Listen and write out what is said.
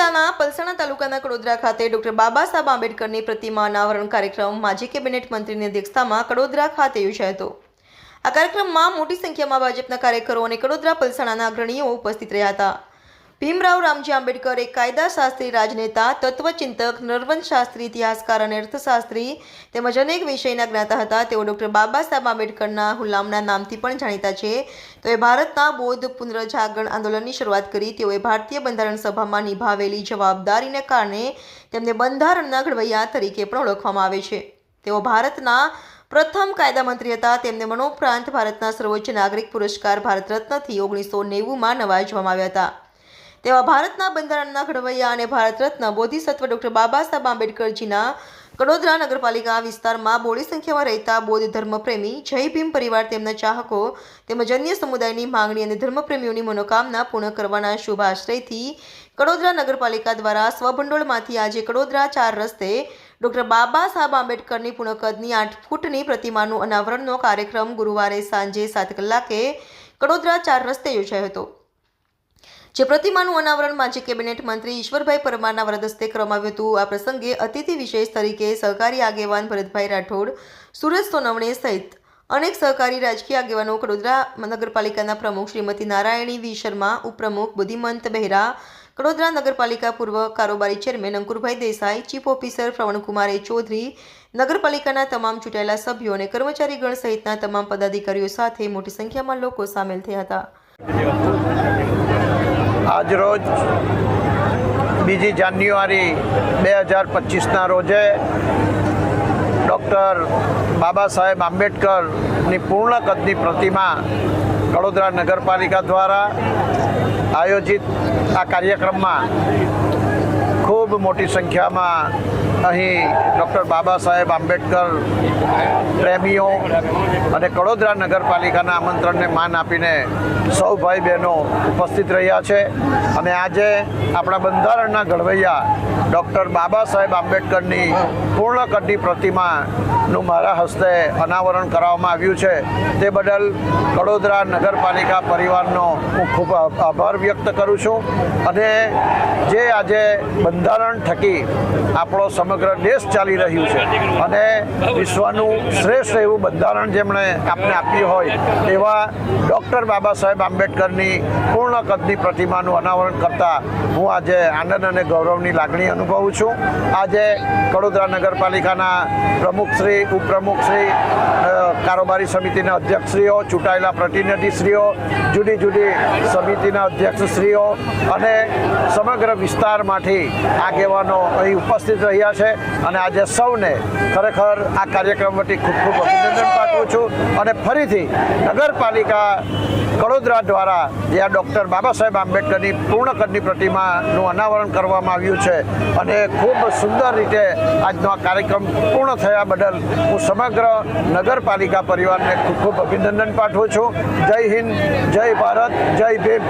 જિલ્લાના પલસાણા તાલુકાના કડોદરા ખાતે ડોક્ટર બાબા સાહેબ આંબેડકરની પ્રતિમા અનાવરણ કાર્યક્રમ માજી કેબિનેટ મંત્રીની અધ્યક્ષતામાં કડોદરા ખાતે યોજાયો હતો. આ કાર્યક્રમમાં મોટી સંખ્યામાં ભાજપના કાર્યકરો અને કડોદરા પલસાણાના અગ્રણીઓ ઉપસ્થિત રહ્યા હતા. ભીમરાવ રામજી આંબેડકર એક કાયદાશાસ્ત્રી રાજનેતા, તત્વચિંતક શાસ્ત્રી, ઇતિહાસકાર અને અર્થશાસ્ત્રી તેમજ અનેક વિષયના જ્ઞાતા હતા. તેઓ ડૉક્ટર બાબા સાહેબ આંબેડકરના હુલામના નામથી પણ જાણીતા છે. તેઓએ ભારતના બૌદ્ધ પુનર્જાગરણ આંદોલનની શરૂઆત કરી. તેઓએ ભારતીય બંધારણ સભામાં નિભાવેલી જવાબદારીને કારણે તેમને બંધારણના ઘડવૈયા તરીકે પણ ઓળખવામાં આવે છે. તેઓ ભારતના પ્રથમ કાયદા મંત્રી હતા. તેમને મનોપરાંત ભારતના સર્વોચ્ચ નાગરિક પુરસ્કાર ભારત રત્નથી ઓગણીસો નેવુંમાં નવાજવામાં આવ્યા હતા. તેવા ભારતના બંધારણના ઘડવૈયા અને ભારત રત્ન બોધિસત્વ ડૉક્ટર બાબા આંબેડકરજીના કડોદરા નગરપાલિકા વિસ્તારમાં બોડી સંખ્યામાં રહેતા બૌદ્ધ ધર્મપ્રેમી જય ભીમ પરિવાર તેમના ચાહકો તેમજ અન્ય સમુદાયની માંગણી અને ધર્મપ્રેમીઓની મનોકામના પૂર્ણ કરવાના શુભ આશ્રયથી કડોદરા નગરપાલિકા દ્વારા સ્વભંડોળમાંથી આજે કડોદરા ચાર રસ્તે ડૉક્ટર બાબા સાહેબ આંબેડકરની પૂર્ણકદની આઠ ફૂટની પ્રતિમાનું અનાવરણનો કાર્યક્રમ ગુરુવારે સાંજે સાત કલાકે કડોદરા ચાર રસ્તે યોજાયો હતો. જે પ્રતિમાનું અનાવરણ માજી કેબિનેટ મંત્રી ઈશ્વરભાઈ પરમારના વરદસ્તે કરવામાં હતું. આ પ્રસંગે અતિથિ વિશેષ તરીકે સહકારી આગેવાન ભરતભાઈ રાઠોડ, સુરજ સોનવણે સહિત અનેક સહકારી રાજકીય આગેવાનો, કડોદરા નગરપાલિકાના પ્રમુખ શ્રીમતી નારાયણી વી શર્મા, ઉપપ્રમુખ બુદ્ધિમંત બહેરા, કડોદરા નગરપાલિકા પૂર્વ કારોબારી chairman Ankurbhai Desai, chief officer Pravankumar A Chaudhari, નગરપાલિકાના તમામ ચૂંટાયેલા સભ્યો અને કર્મચારીગણ સહિતના તમામ પદાધિકારીઓ સાથે મોટી સંખ્યામાં લોકો સામેલ થયા હતા. આજરોજ બીજી જાન્યુઆરી બે હજાર પચીસના રોજે ડૉક્ટર બાબા સાહેબ આંબેડકરની પૂર્ણ કદની પ્રતિમા વડોદરા નગરપાલિકા દ્વારા આયોજિત આ કાર્યક્રમમાં ખૂબ મોટી સંખ્યામાં અહીં ડૉક્ટર બાબા સાહેબ આંબેડકર પ્રેમીઓ અને કડોદરા નગરપાલિકાના આમંત્રણને માન આપીને સૌ ભાઈ બહેનો ઉપસ્થિત રહ્યા છે. અને આજે આપણા બંધારણના ઘડવૈયા ડૉક્ટર બાબા સાહેબ આંબેડકરની પૂર્ણકદની પ્રતિમાનું મારા હસ્તે અનાવરણ કરવામાં આવ્યું છે. તે બદલ કડોદરા નગરપાલિકા પરિવારનો હું ખૂબ આભાર વ્યક્ત કરું છું. અને જે આજે બંધારણ થકી આપણો સમગ્ર દેશ ચાલી રહ્યું છે. અને વિશ્વનું શ્રેષ્ઠ એવું બંધારણ જેમણે આપને આપ્યું હોય, એવા ડૉક્ટર બાબા સાહેબ આંબેડકરની પૂર્ણ કદની પ્રતિમાનું અનાવરણ કરતા હું આજે આનંદ અને ગૌરવની લાગણી અનુભવું છું. આજે કડોદરા નગરપાલિકાના પ્રમુખશ્રી ઉપપ્રમુખશ્રી કારોબારી સમિતિના અધ્યક્ષશ્રીઓ, ચૂંટાયેલા પ્રતિનિધિશ્રીઓ, જુદી જુદી સમિતિના અધ્યક્ષશ્રીઓ અને સમગ્ર વિસ્તારમાંથી આગેવાનો અહીં ઉપસ્થિત રહ્યા છે. અને આજે સૌને ખરેખર આ કાર્યક્રમ વતી ખૂબ ખૂબ અભિનંદન પાઠવું અને ફરીથી નગરપાલિકા કડોદરા દ્વારા જે આ ડૉક્ટર બાબા સાહેબ આંબેડકરની પૂર્ણ કદની પ્રતિમાનું અનાવરણ કરવામાં આવ્યું છે અને ખૂબ સુંદર રીતે આજનો આ કાર્યક્રમ પૂર્ણ થયા બદલ હું સમગ્ર નગરપાલિકા પરિવારને ખૂબ ખૂબ અભિનંદન પાઠવું છું. જય હિન્દ, જય ભારત, જય ભીમ.